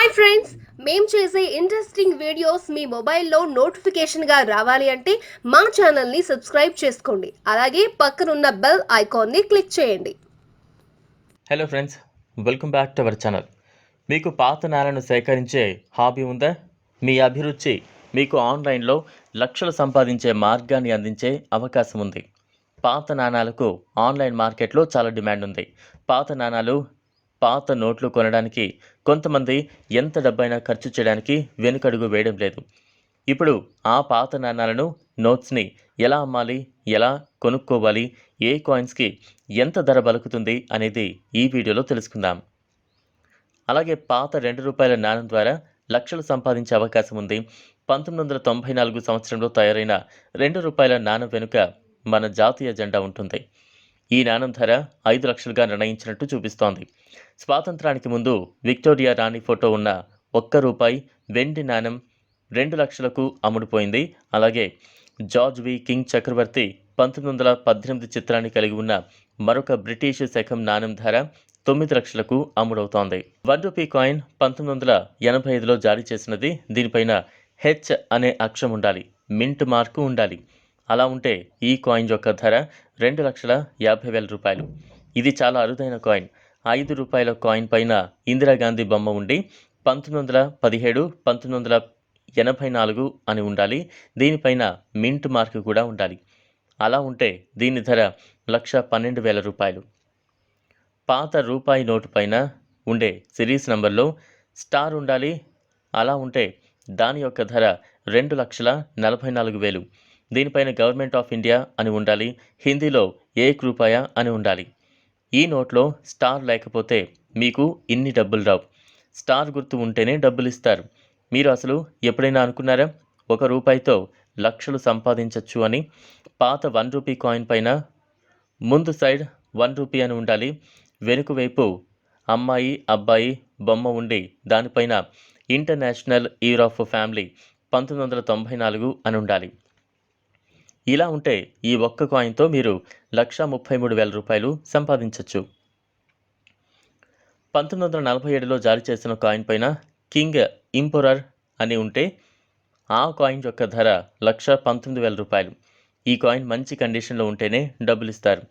Hi friends మేము చేసే interesting videos మీ మొబైల్లో నోటిఫికేషన్గా రావాలి అంటే మా ఛానల్ని సబ్స్క్రైబ్ చేసుకోండి. అలాగే పక్కనున్న బెల్ ఐకాన్ని క్లిక్ చేయండి. Hello friends welcome back to our channel మీకు పాత నాణాలను సేకరించే హాబీ ఉందా? మీ అభిరుచి మీకు ఆన్లైన్లో లక్షలు సంపాదించే మార్గాన్ని అందించే అవకాశం ఉంది. పాత నాణాలకు ఆన్లైన్ మార్కెట్లో చాలా డిమాండ్ ఉంది. పాత నాణాలు పాత నోట్లు కొనడానికి కొంతమంది ఎంత డబ్బైనా ఖర్చు చేయడానికి వెనుకడుగు వేయడం లేదు. ఇప్పుడు ఆ పాత నాణాలను నోట్స్ని ఎలా అమ్మాలి ఎలా కొనుక్కోవాలి ఏ కాయిన్స్కి ఎంత ధర బలుకుతుంది అనేది ఈ వీడియోలో తెలుసుకుందాం. అలాగే పాత రెండు రూపాయల నాణం ద్వారా లక్షలు సంపాదించే అవకాశం ఉంది. పంతొమ్మిది వందల తొంభై నాలుగు సంవత్సరంలో తయారైన రెండు రూపాయల నాణం వెనుక మన జాతీయ జెండా ఉంటుంది. ఈ నాణం ధర ఐదు లక్షలుగా నిర్ణయించినట్టు చూపిస్తోంది. స్వాతంత్రానికి ముందు విక్టోరియా రాణి ఫోటో ఉన్న ఒక్క రూపాయి వెండి నాణం రెండు లక్షలకు అమ్ముడుపోయింది. అలాగే జార్జ్ వి. కింగ్ చక్రవర్తి పంతొమ్మిది వందల పద్దెనిమిది చిత్రాన్ని కలిగి ఉన్న మరొక బ్రిటిష్ శకం నాణం ధర తొమ్మిది లక్షలకు అమ్ముడవుతోంది. వన్ రూపీ కాయిన్ పంతొమ్మిది వందల ఎనభై ఐదులో జారీ చేసినది దీనిపైన హెచ్ అనే అక్షరం ఉండాలి. మింట్ మార్కు ఉండాలి. అలా ఉంటే ఈ కాయిన్ యొక్క ధర రెండు లక్షల యాభై వేల రూపాయలు. ఇది చాలా అరుదైన కాయిన్. ఐదు రూపాయల కాయిన్ పైన ఇందిరాగాంధీ బొమ్మ ఉండి పంతొమ్మిది వందల పదిహేడు పంతొమ్మిది వందల ఎనభై నాలుగు అని ఉండాలి. దీనిపైన మింట్ మార్క్ కూడా ఉండాలి. అలా ఉంటే దీని ధర లక్ష పన్నెండు వేల రూపాయలు. పాత రూపాయి నోటు పైన ఉండే సిరీస్ నంబర్లో స్టార్ ఉండాలి. అలా ఉంటే దాని యొక్క ధర రెండు లక్షల నలభై నాలుగు వేలు. దీనిపైన గవర్నమెంట్ ఆఫ్ ఇండియా అని ఉండాలి హిందీలో ఏక్ రూపాయ అని ఉండాలి. ఈ నోట్లో స్టార్ లేకపోతే మీకు ఇన్ని డబ్బులు రావు. స్టార్ గుర్తు ఉంటేనే డబ్బులు ఇస్తారు మీరు అసలు ఎప్పుడైనా అనుకున్నారా? ఒక రూపాయితో లక్షలు సంపాదించవచ్చు అని? పాత వన్ రూపీ కాయిన్ పైన ముందు సైడ్ వన్ రూపీ అని ఉండాలి. వెనుక వైపు అమ్మాయి అబ్బాయి బొమ్మ ఉండి దానిపైన ఇంటర్నేషనల్ ఇయర్ ఆఫ్ ఫ్యామిలీ పంతొమ్మిది వందల తొంభై నాలుగు అని ఉండాలి. ఇలా ఉంటే ఈ ఒక్క కాయిన్తో మీరు లక్ష ముప్పై మూడు వేల రూపాయలు సంపాదించవచ్చు పంతొమ్మిది వందల నలభై ఏడులో జారీ చేసిన కాయిన్ పైన కింగ్ ఇంపొరర్ అని ఉంటే ఆ కాయిన్ యొక్క ధర లక్ష పంతొమ్మిది వేల రూపాయలు. ఈ కాయిన్ మంచి కండిషన్లో ఉంటేనే డబ్బులు ఇస్తారు.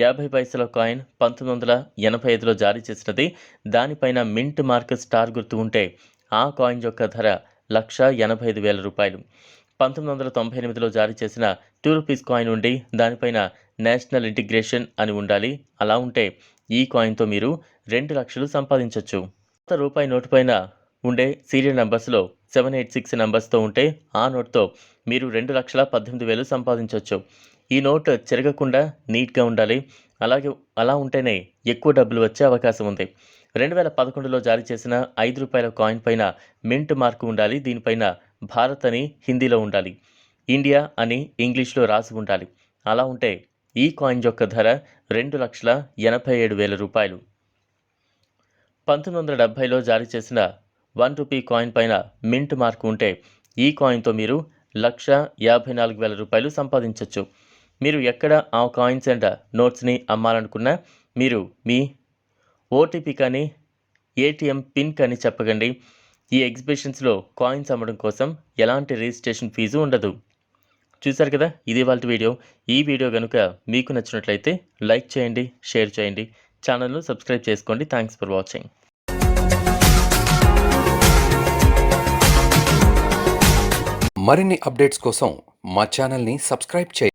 యాభై పైసల కాయిన్ పంతొమ్మిది వందల ఎనభై ఐదులో జారీ చేసినది దానిపైన మింట్ మార్క్ స్టార్ గుర్తు ఉంటే ఆ కాయిన్ యొక్క ధర లక్ష ఎనభై ఐదు వేల రూపాయలు. పంతొమ్మిది వందల తొంభై ఎనిమిదిలో జారీ చేసిన టూ రూపీస్ కాయిన్ ఉండి దానిపైన నేషనల్ ఇంటిగ్రేషన్ అని ఉండాలి. అలా ఉంటే ఈ కాయిన్తో మీరు రెండు లక్షలు సంపాదించవచ్చు కొత్త రూపాయి నోటు పైన ఉండే సీరియల్ నెంబర్స్లో సెవెన్ ఎయిట్ సిక్స్ నెంబర్స్తో ఉంటే ఆ నోట్తో మీరు రెండు లక్షల పద్దెనిమిది వేలు సంపాదించవచ్చు ఈ నోట్ చెరగకుండా నీట్గా ఉండాలి. అలాగే అలా ఉంటేనే ఎక్కువ డబ్బులు వచ్చే అవకాశం ఉంది. రెండు వేల పదకొండులో జారీ చేసిన ఐదు రూపాయల కాయిన్ పైన మింట్ మార్కు ఉండాలి. దీనిపైన భారత్ అని హిందీలో ఉండాలి. ఇండియా అని ఇంగ్లీష్లో రాసి ఉండాలి. అలా ఉంటే ఈ కాయిన్ యొక్క ధర రెండు లక్షల ఎనభై ఏడు వేల రూపాయలు. పంతొమ్మిది వందల డెబ్భైలో జారీ చేసిన వన్ రూపీ కాయిన్ పైన మింట్ మార్క్ ఉంటే ఈ కాయిన్తో మీరు లక్ష యాభై నాలుగు వేల రూపాయలు సంపాదించవచ్చు మీరు ఎక్కడ ఆ కాయిన్స్ అండ్ నోట్స్ని అమ్మాలనుకున్నా మీరు మీ ఓటీపీ కానీ ఏటీఎం పిన్ కానీ చెప్పకండి. ఈ ఎగ్జిబిషన్స్లో కాయిన్స్ అమ్మడం కోసం ఎలాంటి రిజిస్ట్రేషన్ ఫీజు ఉండదు. చూశారు కదా? ఇది వాళ్ళ వీడియో. ఈ వీడియో కనుక మీకు నచ్చినట్లయితే లైక్ చేయండి షేర్ చేయండి ఛానల్ను సబ్స్క్రైబ్ చేసుకోండి. Thanks for watching. మరిన్ని అప్డేట్స్ కోసం మా ఛానల్ని సబ్స్క్రైబ్ చేయండి.